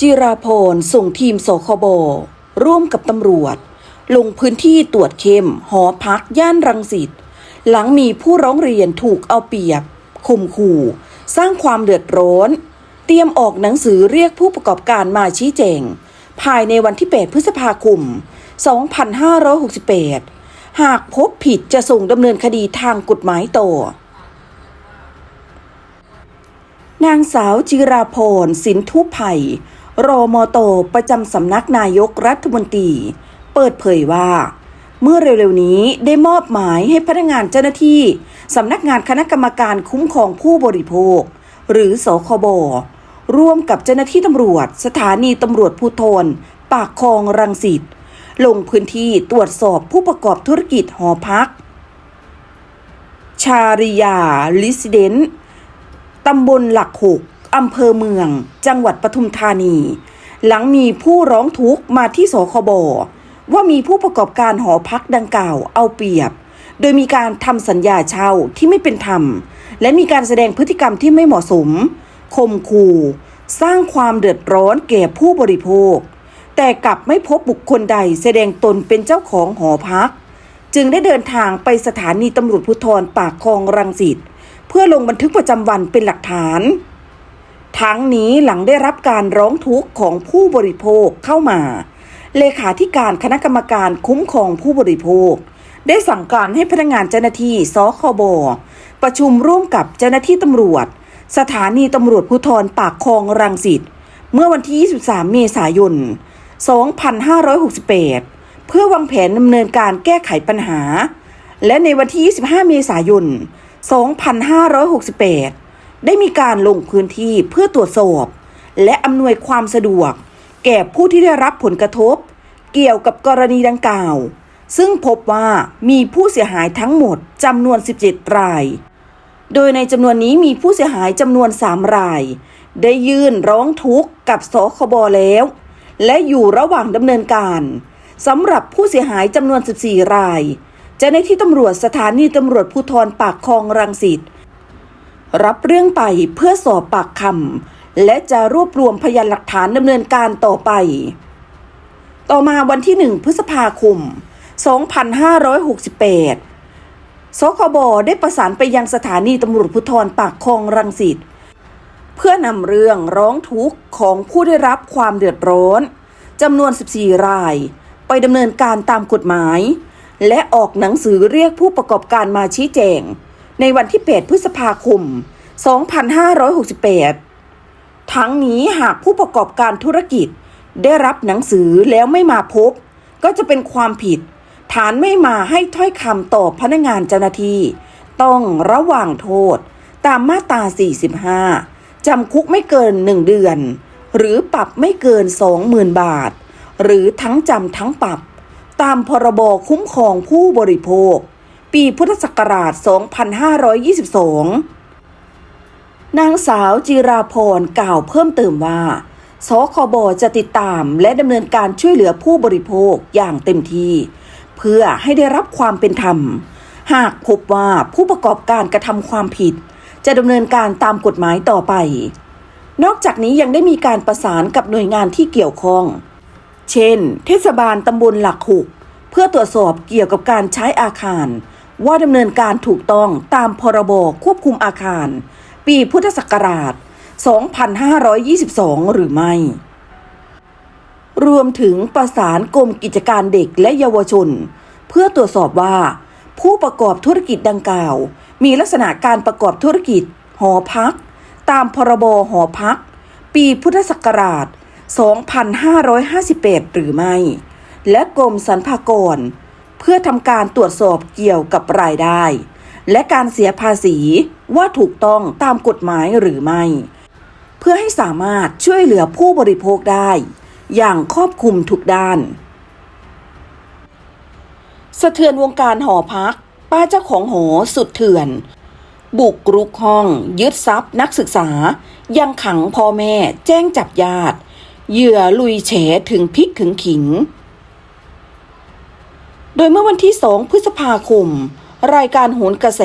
จิราพรส่งทีมสคบร่วมกับตำรวจ ลงพื้นที่ตรวจเข้ม หอพักย่านรังสิตหลังมีผู้ร้องเรียนถูกเอาเปรียบข่มขู่ สร้างความเดือดร้อน เตรียมออกหนังสือเรียกผู้ประกอบการมาชี้แจง ภายในวันที่ 8 พฤษภาคม 2568 หากพบผิดจะส่งดำเนินคดีทางกฎหมายต่อนางสาวจิราพรสินทุไผ่รอมตประจำสำนักนายกรัฐมนตรี เปิดเผยว่า เมื่อเร็วๆนี้ได้มอบหมายให้พนักงานเจ้าหน้าที่สำนักงานคณะกรรมการคุ้มครองผู้บริโภค หรือสคบร่วมกับเจ้าหน้าที่ตำรวจ สถานีตำรวจภูธรปากคลองรังสิตลงพื้นที่ตรวจสอบผู้ประกอบธุรกิจหอพัก ชาริยาลิสเดนตำบลหลักหก อำเภอเมือง จังหวัดปทุมธานี หลังมีผู้ร้องทุกข์มาที่สคบว่ามีผู้ประกอบการหอพักดังกล่าวเอาเปรียบ โดยมีการทำสัญญาเช่าที่ไม่เป็นธรรม และมีการแสดงพฤติกรรมที่ไม่เหมาะสมคมขู่สร้างความเดือดร้อนแก่ผู้บริโภค แต่กลับไม่พบบุคคลใดแสดงตนเป็นเจ้าของหอพัก จึงได้เดินทางไปสถานีตำรวจภูธรปากคลองรังสิตเพื่อลงบันทึกประจำวันเป็นหลักฐาน ทั้งนี้หลังได้รับการร้องทุกข์ของผู้บริโภคเข้ามา เลขาธิการคณะกรรมการคุ้มครองผู้บริโภค ได้สั่งการให้พนักงานเจ้าหน้าที่สคบประชุมร่วมกับเจ้าหน้าที่ตำรวจ สถานีตำรวจภูธรปากคลองรังสิตเมื่อวันที่ 23 เมษายน 2568 เพื่อวางแผนดำเนินการแก้ไขปัญหา และในวันที่ 25 เมษายน 2568 ได้มีการลงพื้นที่เพื่อตรวจสอบ และอำนวยความสะดวก แก่ผู้ที่ได้รับผลกระทบ เกี่ยวกับกรณีดังกล่าว ซึ่งพบว่ามีผู้เสียหายทั้งหมดจำนวน 17 ราย โดยในจำนวนนี้มีผู้เสียหายจำนวน 3 ราย ได้ยื่นร้องทุกข์กับสคบแล้ว และอยู่ระหว่างดำเนินการสำหรับผู้เสียหายจำนวน 14 ราย เจ้าหน้าที่ตำรวจสถานีตำรวจภูธรปากคลองรังสิต รับเรื่องไปเพื่อสอบปากคำและจะรวบรวมพยานหลักฐานดำเนินการต่อไป ต่อมาวันที่1พฤษภาคม 2568 สคบได้ประสานไปยังสถานีตำรวจภูธรปากคลองรังสิตเพื่อนำเรื่องร้องทุกข์ของผู้ได้รับความเดือดร้อนจำนวน 14 ราย ไปดำเนินการตามกฎหมาย และออกหนังสือเรียกผู้ประกอบการมาชี้แจง ในวันที่ 8 พฤษภาคม 2568 ทั้งนี้หากผู้ประกอบการธุรกิจได้รับหนังสือแล้วไม่มาพบ ก็จะเป็นความผิด ฐานไม่มาให้ถ้อยคำต่อพนักงานเจ้าหน้าที่ ต้องระหว่างโทษตามมาตรา 45 จำคุกไม่เกิน 1 เดือน หรือปรับไม่เกิน 20,000 บาท หรือทั้งจำทั้งปรับ ตามพรบคุ้มครองผู้บริโภค ปีพุทธศักราช 2522 นางสาวจิราพรกล่าวเพิ่มเติมว่า สคบจะติดตามและดำเนินการช่วยเหลือผู้บริโภคอย่างเต็มที่ เพื่อให้ได้รับความเป็นธรรม หากพบว่าผู้ประกอบการกระทำความผิด จะดำเนินการตามกฎหมายต่อไป นอกจากนี้ยังได้มีการประสานกับหน่วยงานที่เกี่ยวข้อง เช่น เทศบาลตำบลหลักหกเพื่อตรวจสอบเกี่ยวกับการใช้อาคาร ว่าดำเนินการถูกต้องตามพรบควบคุมอาคาร ปีพุทธศักราช 2522 หรือไม่ รวมถึงประสานกรมกิจการเด็กและเยาวชน เพื่อตรวจสอบว่า ผู้ประกอบธุรกิจดังกล่าว มีลักษณะการประกอบธุรกิจ หอพัก ตามพรบหอพัก ปีพุทธศักราช 2558หรือไม่ และกรมสรรพากร พื่อทำการตรวจสอบเกี่ยวกับรายได้ และการเสียภาษีว่าถูกต้องตามกฎหมายหรือไม่ เพื่อให้สามารถช่วยเหลือผู้บริโภคได้ อย่างครอบคลุมทุกด้าน สะเทือนวงการหอพัก ป้าเจ้าของหอสุดเถื่อน บุกรุกห้อง ยึดทรัพย์นักศึกษา ยังขังพ่อแม่แจ้งจับญาติเหยื่อลุยแฉถึงพิกถึงขิง โดยเมื่อวันที่ 2 พฤษภาคม รายการโหนกระแส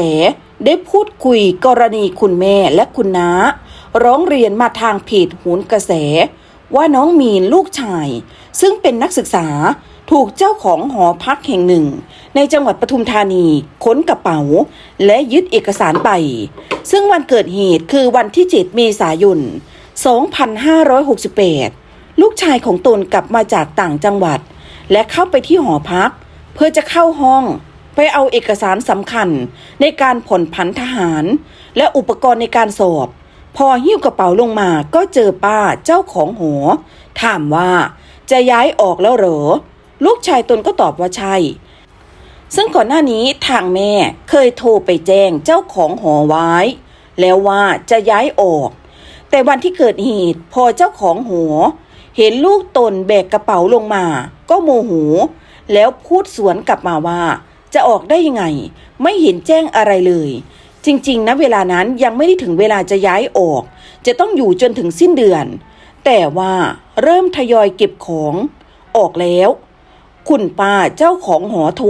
ได้พูดคุยกรณีคุณแม่และคุณน้า ร้องเรียนมาทางเพจโหนกระแส ว่าน้องมีนลูกชาย ซึ่งเป็นนักศึกษาถูกเจ้าของหอพักแห่งหนึ่ง ในจังหวัดปทุมธานีค้นกระเป๋า และยึดเอกสารไป ซึ่งวันเกิดเหตุคือวันที่ 7 เมษายน 2568 ลูกชายของตนกลับมาจากต่างจังหวัด และเข้าไปที่หอพัก เพื่อจะเข้าห้องไปเอาเอกสารสำคัญในการผ่อนผันทหาร และอุปกรณ์ในการสอบ พอหิ้วกระเป๋าลงมาก็เจอป้าเจ้าของหอถามว่าจะย้ายออกแล้วเหรอ ลูกชายตนก็ตอบว่าใช่ ซึ่งก่อนหน้านี้ทางแม่เคยโทรไปแจ้งเจ้าของหอไว้ แล้วว่าจะย้ายออก แต่วันที่เกิดเหตุพอเจ้าของหอเห็นลูกตนแบกกระเป๋าลงมา ก็โมโห แล้วพูดสวนกลับมาว่า จะออกได้ยังไง ไม่เห็นแจ้งอะไรเลย จริงๆนะเวลานั้นยังไม่ได้ถึงเวลาจะย้ายออก จะต้องอยู่จนถึงสิ้นเดือน แต่ว่าเริ่มทยอยเก็บของ ออกแล้ว คุณป้าเจ้าของหอโทร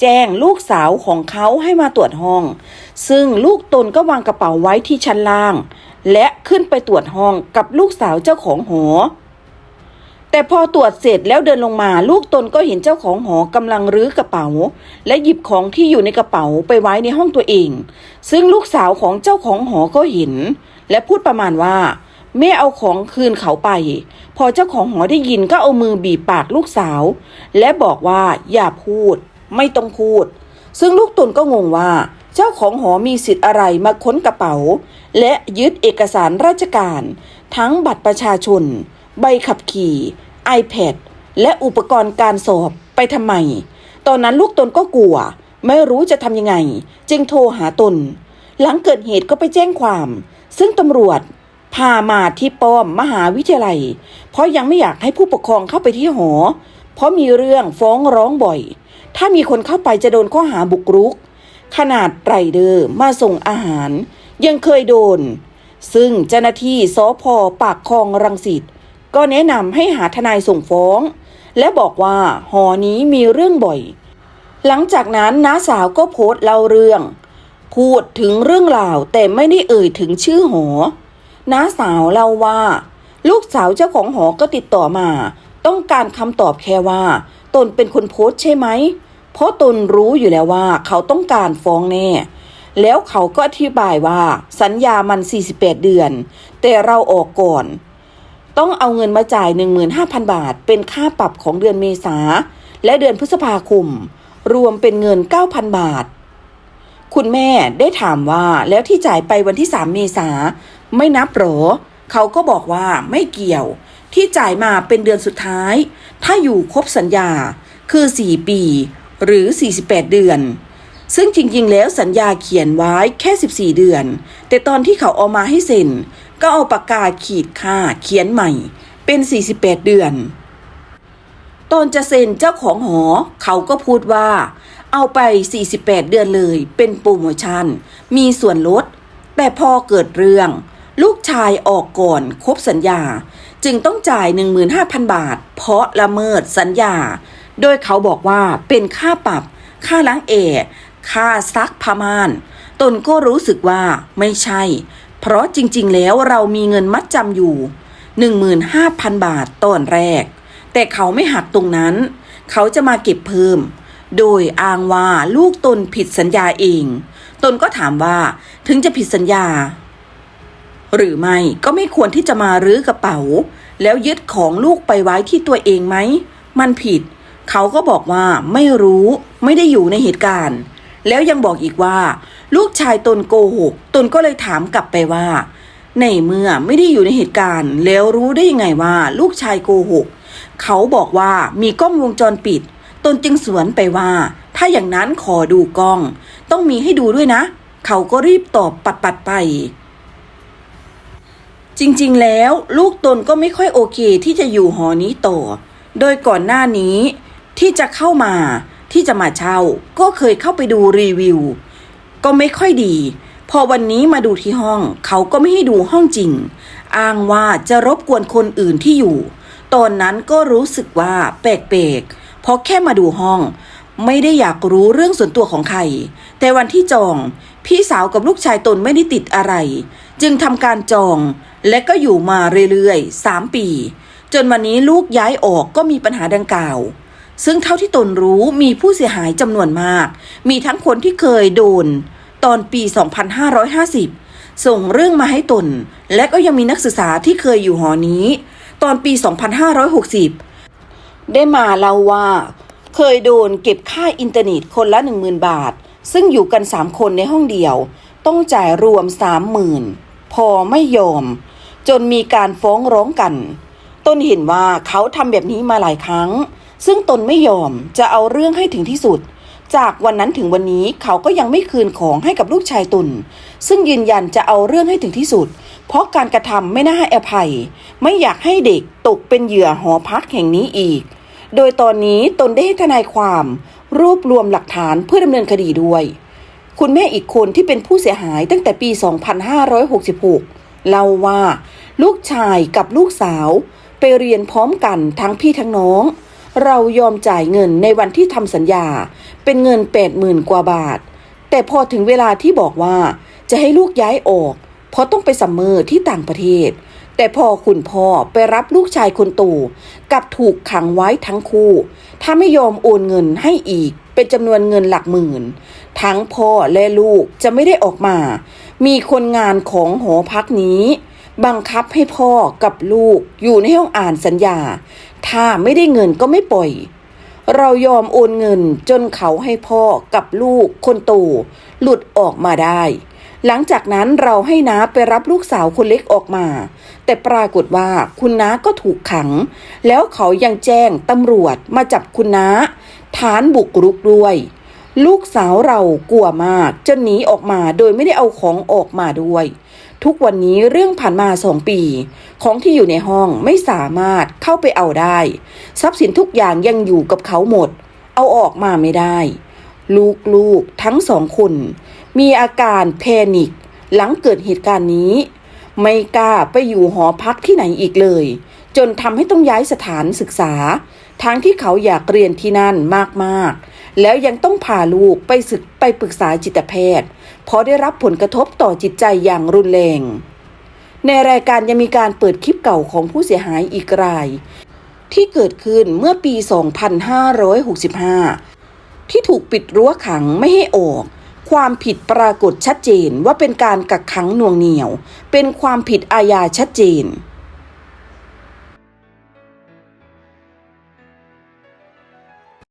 แจ้งลูกสาวของเขาให้มาตรวจห้อง ซึ่งลูกตนก็วางกระเป๋าไว้ที่ชั้นล่าง และขึ้นไปตรวจห้องกับลูกสาวเจ้าของหอ แต่พอตรวจเสร็จแล้วเดินลงมาลูกตนก็เห็นเจ้าของหอกำลังรื้อกระเป๋า และหยิบของที่อยู่ในกระเป๋าไปไว้ในห้องตัวเอง ซึ่งลูกสาวของเจ้าของหอก็เห็น และพูดประมาณว่าแม่เอาของคืนเขาไป พอเจ้าของหอได้ยินก็เอามือบีบปากลูกสาว และบอกว่าอย่าพูด ไม่ต้องพูด ซึ่งลูกตนก็งงว่า เจ้าของหอมีสิทธิ์อะไรมาค้นกระเป๋า และยึดเอกสารราชการ ทั้งบัตรประชาชน ใบขับขี่ iPad และอุปกรณ์การสอบไปทำไม ตอนนั้นลูกตนก็กลัว ไม่รู้จะทำยังไง จึงโทรหาตน หลังเกิดเหตุก็ไปแจ้งความ ซึ่งตำรวจพามาที่ป้อมมหาวิทยาลัย เพราะยังไม่อยากให้ผู้ปกครองเข้าไปที่หอ เพราะมีเรื่องฟ้องร้องบ่อย ถ้ามีคนเข้าไปจะโดนข้อหาบุกรุก ขนาดไรเดอร์มาส่งอาหาร ยังเคยโดน ซึ่งเจ้าหน้าที่สพปากคลองรังสิต ก็แนะนำให้หาทนายส่งฟ้อง และบอกว่าหอนี้มีเรื่องบ่อย หลังจากนั้นน้าสาวก็โพสต์เล่าเรื่อง พูดถึงเรื่องราวแต่ไม่ได้เอ่ยถึงชื่อหอน้าสาวเล่าว่า ลูกสาวเจ้าของหอก็ติดต่อมา ต้องการคำตอบแค่ว่า ตนเป็นคนโพสต์ใช่ไหม เพราะตนรู้อยู่แล้วว่าเขาต้องการฟ้องแน่แล้วเขาก็อธิบายว่าสัญญามัน 48 เดือน แต่เราออกก่อน ต้องเอาเงินมาจ่าย 15,000 บาท เป็นค่าปรับของเดือนเมษา และเดือนพฤษภาคม รวมเป็นเงิน 9,000 บาท คุณแม่ได้ถามว่าแล้วที่จ่ายไปวันที่ 3 เมษาไม่นับหรอ เขาก็บอกว่าไม่เกี่ยว ที่จ่ายมาเป็นเดือนสุดท้าย ถ้าอยู่ครบสัญญา คือ 4 ปี หรือ 48 เดือน ซึ่งจริงๆ แล้วสัญญาเขียนไว้แค่ 14 เดือน แต่ตอนที่เขาเอามาให้เซ็น ก็เอาปากกาขีดค่าเขียนใหม่เป็น 48 เดือน ตอนจะเซ็นเจ้าของหอเขาก็พูดว่า เอาไป 48 เดือนเลยเป็นโปรโมชั่น มีส่วนลด แต่พอเกิดเรื่อง ลูกชายออกก่อนครบสัญญา จึงต้องจ่าย 15,000 บาท เพราะละเมิดสัญญา โดยเขาบอกว่าเป็นค่าปรับ ค่าล้างแอร์ค่าซักผ้าม่าน ตนก็รู้สึกว่าไม่ใช่ เพราะจริงๆ แล้วเรามีเงินมัดจำอยู่ 15,000 บาทตอนแรก แต่เขาไม่หักตรงนั้น เขาจะมาเก็บเพิ่ม โดยอ้างว่าลูกตนผิดสัญญาเอง ตนก็ถามว่าถึงจะผิดสัญญา หรือไม่ก็ไม่ควรที่จะมารื้อกระเป๋า แล้วยึดของลูกไปไว้ที่ตัวเองไหม มันผิด เขาก็บอกว่าไม่รู้ไม่ได้อยู่ในเหตุการณ์ แล้วยังบอกอีกว่า ลูกชายตนโกหก ตนก็เลยถามกลับไปว่า ในเมื่อไม่ได้อยู่ในเหตุการณ์ แล้วรู้ได้ยังไงว่า ลูกชายโกหก เขาบอกว่ามีกล้องวงจรปิด ตนจึงสวนไปว่า ถ้าอย่างนั้นขอดูกล้อง ต้องมีให้ดูด้วยนะ เขาก็รีบตอบปัดปัดๆไป จริงๆแล้ว ลูกตนก็ไม่ค่อยโอเคที่จะอยู่หอนี้ต่อ โดยก่อนหน้านี้ที่จะเข้ามา ที่จะมาเช่า ก็เคยเข้าไปดูรีวิว ก็ไม่ค่อยดี พอวันนี้มาดูที่ห้อง เขาก็ไม่ให้ดูห้องจริง อ้างว่าจะรบกวนคนอื่นที่อยู่ ตอนนั้นก็รู้สึกว่าแปลกๆเพราะแค่มาดูห้อง ไม่ได้อยากรู้เรื่องส่วนตัวของใคร แต่วันที่จอง พี่สาวกับลูกชายตนไม่ได้ติดอะไร จึงทำการจอง และก็อยู่มาเรื่อยๆ3ปี จนวันนี้ลูกย้ายออกก็มีปัญหาดังกล่าว ซึ่งเท่าที่ตนรู้มีผู้เสียหายจำนวนมาก มีทั้งคนที่เคยโดน ตอนปี 2550 ส่งเรื่องมาให้ตน และก็ยังมีนักศึกษาที่เคยอยู่หอนี้ ตอนปี 2560 ได้มาเล่าว่า เคยโดนเก็บค่าอินเทอร์เน็ตคนละ 10,000 บาท ซึ่งอยู่กัน 3 คนในห้องเดียว ต้องจ่ายรวม 30,000 พอไม่ยอม จนมีการฟ้องร้องกันตนเห็นว่าเขาทำแบบนี้มาหลายครั้ง ซึ่งตนไม่ยอมจะเอาเรื่องให้ถึงที่สุด จากวันนั้นถึงวันนี้เขาก็ยังไม่คืนของให้กับลูกชายตน ซึ่งยืนยันจะเอาเรื่องให้ถึงที่สุด เพราะการกระทำไม่น่าให้อภัย ไม่อยากให้เด็กตกเป็นเหยื่อหอพักแห่งนี้อีก โดยตอนนี้ตนได้ให้ทนายความ รวบรวมหลักฐานเพื่อดำเนินคดีด้วย คุณแม่อีกคนที่เป็นผู้เสียหายตั้งแต่ปี 2566 เล่าว่า ลูกชายกับลูกสาว ไปเรียนพร้อมกันทั้งพี่ทั้งน้อง เรายอมจ่ายเงินในวันที่ทำสัญญา เป็นเงิน80,000กว่าบาท แต่พอถึงเวลาที่บอกว่าจะให้ลูกย้ายออก เพราะต้องไปสัมเมอร์ที่ต่างประเทศ แต่พอคุณพ่อไปรับลูกชายคนโตกับถูกขังไว้ทั้งคู่ ถ้าไม่ยอมโอนเงินให้อีก เป็นจำนวนเงินหลักหมื่น ทั้งพ่อและลูกจะไม่ได้ออกมา มีคนงานของหอพักนี้บังคับให้พ่อกับลูกอยู่ในห้องอ่านสัญญา ถ้าไม่ได้เงินก็ไม่ปล่อย เรายอมโอนเงินจนเขาให้พ่อกับลูกคนโตหลุดออกมาได้ หลังจากนั้นเราให้น้าไปรับลูกสาวคนเล็กออกมา แต่ปรากฏว่าคุณน้าก็ถูกขัง แล้วเขายังแจ้งตำรวจมาจับคุณน้าฐานบุกรุกด้วยลูกสาวเรากลัวมากจนหนีออกมาโดยไม่ได้เอาของออกมาด้วย ทุกวันนี้เรื่องผ่านมาสองปี ของที่อยู่ในห้องไม่สามารถเข้าไปเอาได้ ทรัพย์สินทุกอย่างยังอยู่กับเขาหมด เอาออกมาไม่ได้ ลูกๆทั้งสองคน มีอาการแพนิคหลังเกิดเหตุการณ์นี้ ไม่กล้าไปอยู่หอพักที่ไหนอีกเลย จนทำให้ต้องย้ายสถานศึกษา ทั้งที่เขาอยากเรียนที่นั่นมากๆ แล้วยังต้องพาลูกไปศึกไปปรึกษาจิตแพทย์ เพราะได้รับผลกระทบต่อจิตใจอย่างรุนแรง ในรายการยังมีการเปิดคลิปเก่าของผู้เสียหายอีกราย ที่เกิดขึ้นเมื่อปี 2565 ที่ถูกปิดรั้วขังไม่ให้ออกความผิดปรากฏชัดเจนว่าเป็นการกักขังหน่วงเหนี่ยว เป็นความผิดอาญาชัดเจน